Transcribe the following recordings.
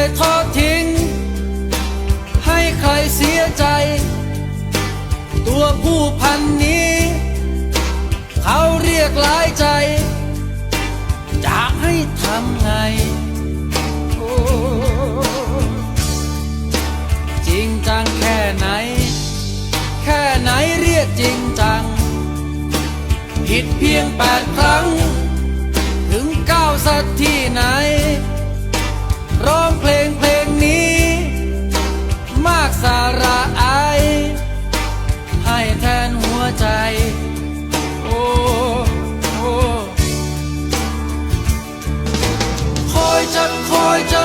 ยทอดทิ้ง ให้ใครเสียใจ ตัวผู้พันนี้ เขาเรียกหลายใจ จะให้ทำไงจริงจังแค่ไหน แค่ไหนเรียกจริงจัง ผิดเพียงแปดครั้ง ถึงเก้าสักที่ไหน เพลงเพลงนี้ มากสาระไอ ให้แทนหัวใจ โอ้โอ้คอยจะคอยจะ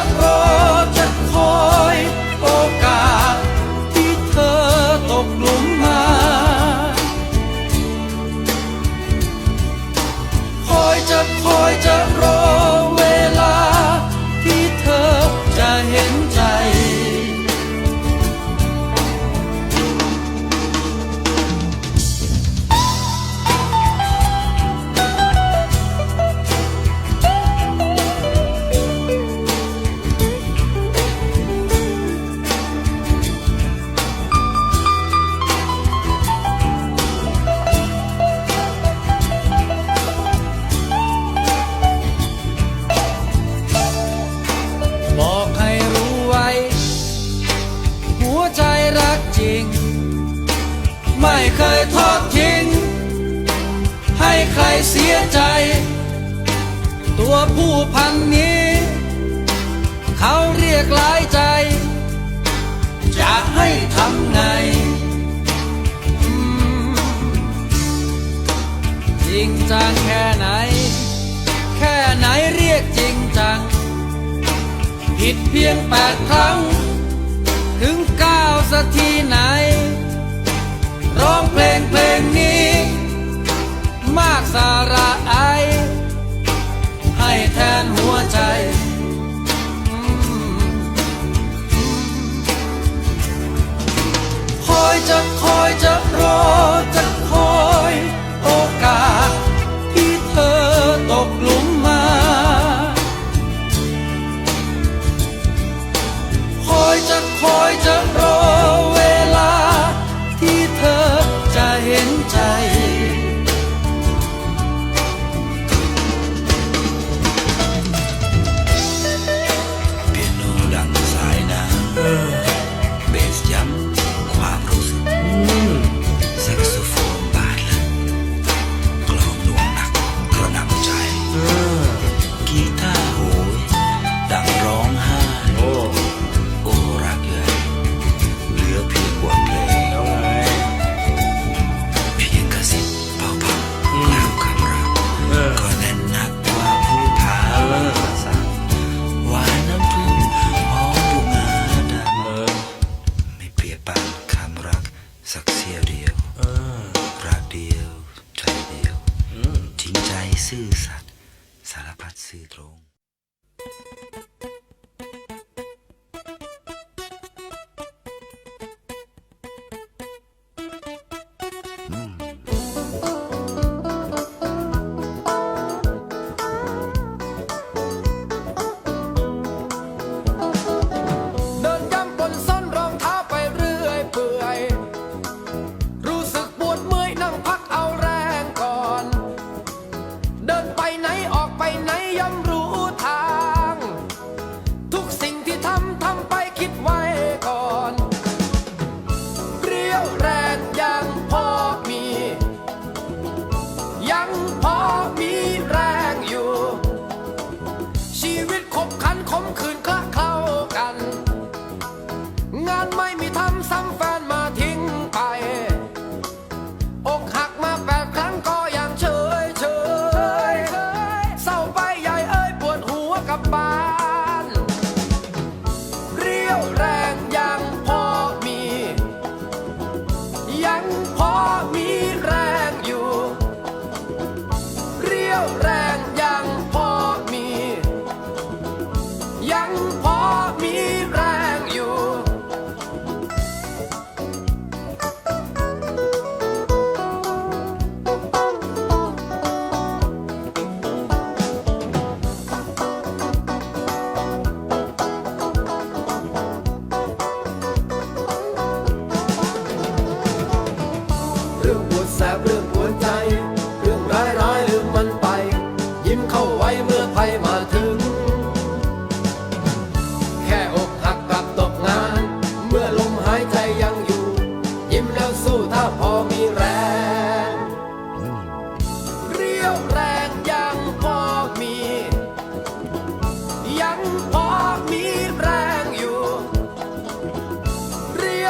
ตัวผู้พันนี้ เขาเรียกหลายใจ จะให้ทำไงจริงจังแค่ไหน แค่ไหนเรียกจริงจัง ผิดเพียงแปดครั้ง ถึงเก้าสักทีไหน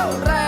เ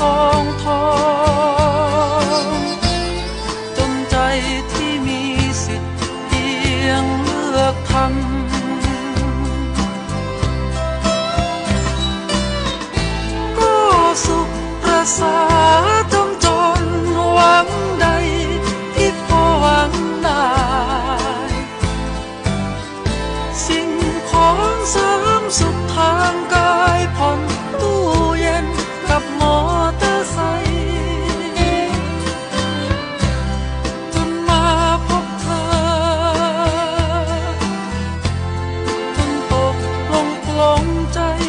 ด ล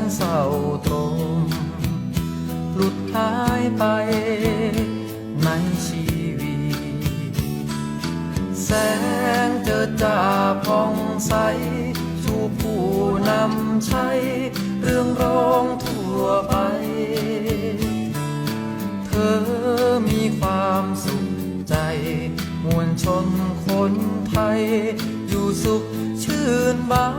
นเศร้าตรงหลุดหายไปในชีวิต แสงเจอจ่าพองใส ชูผู้นำใช้เรื่องร้องทั่วไป เธอมีความสุขใจ มวลชนคนไทย อยู่สุขชื่นบาน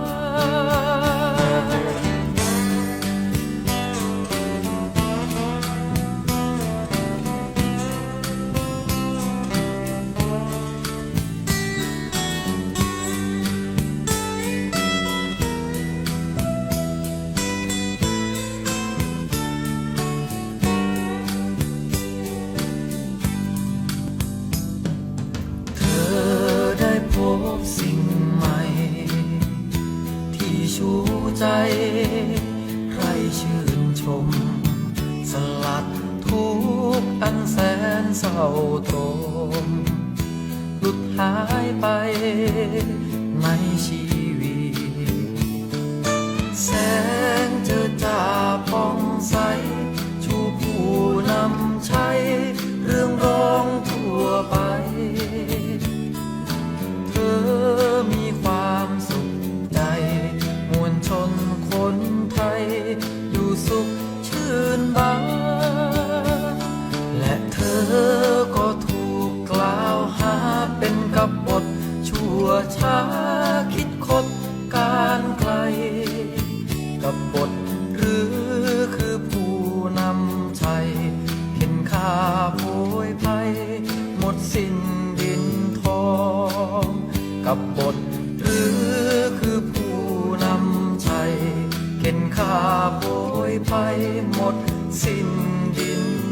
หมดสิ้นดิน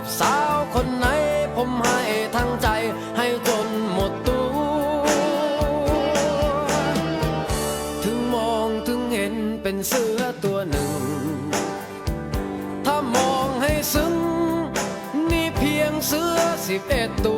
กับสาวคนไหน ผมให้ทั้งใจให้จนหมดตัว ถึงมองถึงเห็นเป็นเสื้อตัวหนึ่ง ถ้ามองให้ซึ้งนี่เพียงเสื้อสิบเอ็ดตัว